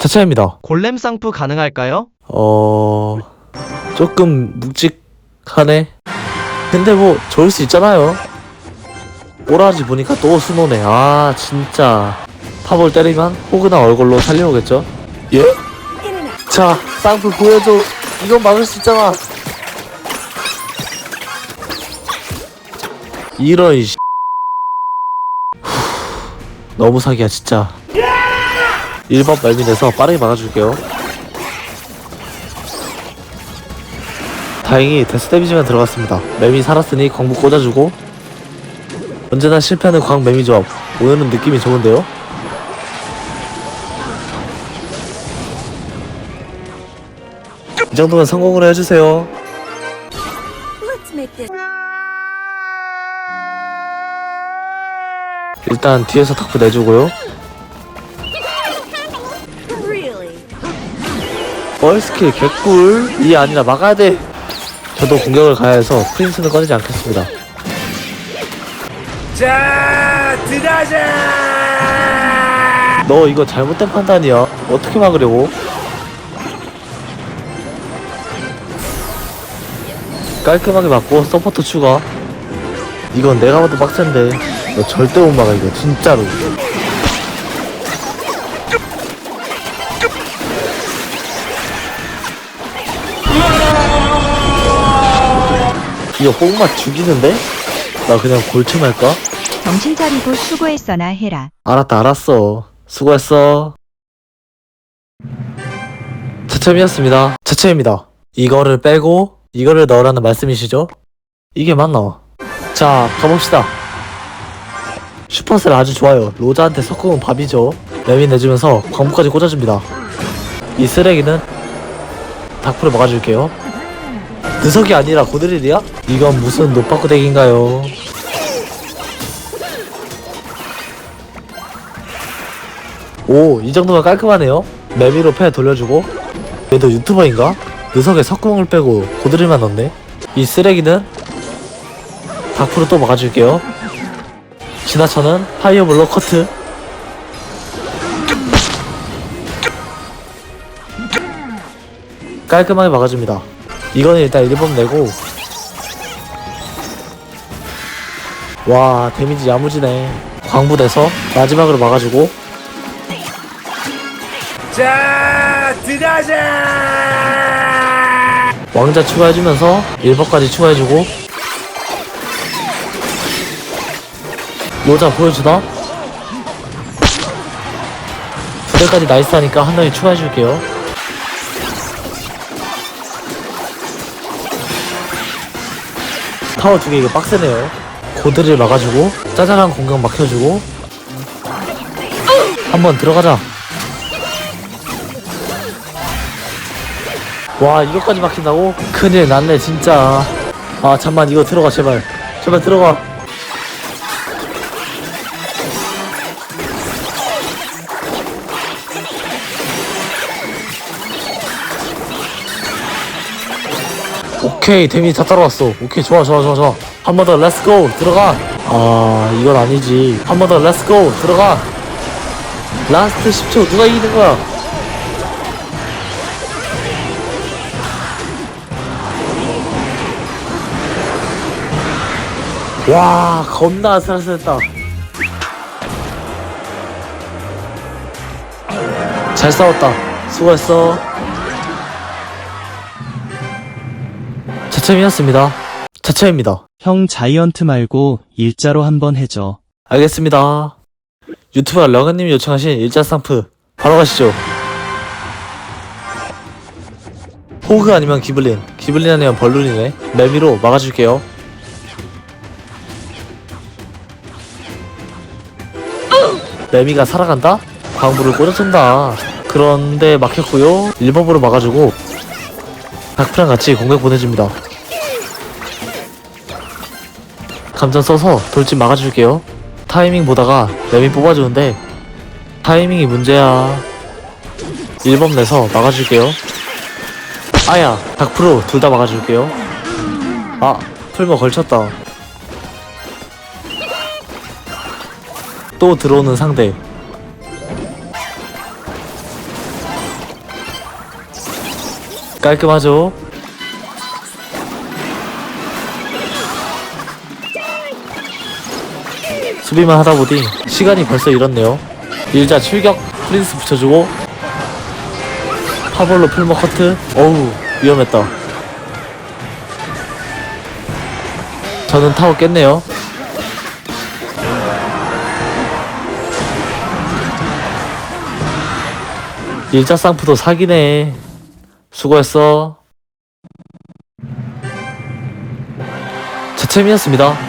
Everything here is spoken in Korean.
차차입니다. 골렘 쌍프 가능할까요? 어, 조금 묵직하네. 근데 뭐, 좋을 수 있잖아요. 오라지 보니까 또 순호네. 아, 진짜. 탑을 때리면 호그나 얼굴로 살려오겠죠? 예? 자, 쌍프 보여줘. 이건 막을 수 있잖아. 이런, 이 후, 너무 사기야, 진짜. 1번 말미내서 빠르게 막아줄게요. 다행히 데스 데미지만 들어갔습니다. 매미 살았으니 광부 꽂아주고 언제나 실패하는 광 매미 조합. 오늘은 느낌이 좋은데요? 이 정도면 성공을 해주세요. 일단 뒤에서 탁프 내주고요. 월 스킬 개꿀. 이 아니라 막아야 돼. 저도 공격을 가야 해서 프린스는 꺼내지 않겠습니다. 자, 들어가자! 너 이거 잘못된 판단이야. 어떻게 막으려고? 깔끔하게 맞고 서포터 추가. 이건 내가 봐도 빡센데. 너 절대 못 막아 이거 진짜로. 이거 뽕맛 죽이는데? 나 그냥 골침 할까? 정신 차리고 수고했어 나 해라. 알았다 알았어 수고했어 차첨이었습니다 차첨입니다 이거를 빼고 이거를 넣으라는 말씀이시죠? 이게 맞나? 자 가봅시다 슈퍼셀 아주 좋아요 로자한테 섞으면 밥이죠 레미 내주면서 광부까지 꽂아줍니다 이 쓰레기는 닥프를 막아줄게요 느석이 아니라 고드릴이야? 이건 무슨 노파쿠 덱인가요? 오, 이 정도면 깔끔하네요. 매미로 패 돌려주고. 얘도 유튜버인가? 녀석에 석궁을 빼고 고드릴만 넣네. 이 쓰레기는 닥프로 또 막아줄게요. 지나쳐는 파이어블로 커트. 깔끔하게 막아줍니다. 이거는 일단 1번 내고. 와, 데미지 야무지네. 광부돼서 마지막으로 막아주고. 자, 들어가자! 왕자 추가해주면서 1버까지 추가해주고 로자 보여주나? 두 대까지 나이스 하니까 한 덩이 추가해줄게요 타워 두개 이거 빡세네요. 고드를 막아주고 짜잘한 공격 막혀주고. 한번 들어가자. 와 이것까지 막힌다고? 큰일 났네 진짜. 아 잠만 이거 들어가 제발. 제발 들어가 오케이 데미지 다 따라왔어. 오케이 좋아 좋아 좋아 좋아. 한 번 더 렛츠고 들어가. 아 이건 아니지. 한 번 더 렛츠고 들어가. 라스트 10초 누가 이기는 거야? 와 겁나 아슬아슬했다. 잘 싸웠다. 수고했어 차첨이었습니다. 차첨입니다. 형 자이언트 말고 일자로 한번 해줘. 알겠습니다. 유튜버 러그님이 요청하신 일자 스탬프 바로 가시죠. 호그 아니면 기블린. 기블린 아니면 벌룬이네. 매미로 막아줄게요. 매미가 살아간다? 광부를 꽂아준다. 그런데 막혔고요. 1법으로 막아주고 닥프랑 같이 공격 보내줍니다 감전 써서 돌진 막아줄게요. 타이밍 보다가 매미 뽑아주는데 타이밍이 문제야. 1번 내서 막아줄게요. 아야 닥프로 둘 다 막아줄게요. 아 풀머 걸쳤다. 또 들어오는 상대. 깔끔하죠? 수비만 하다 보니 시간이 벌써 잃었네요. 일자 출격 프린스 붙여주고 파벌로 풀머 커트 어우 위험했다. 저는 타워 깼네요. 일자 쌍프도 사기네. 수고했어. 자챔이었습니다.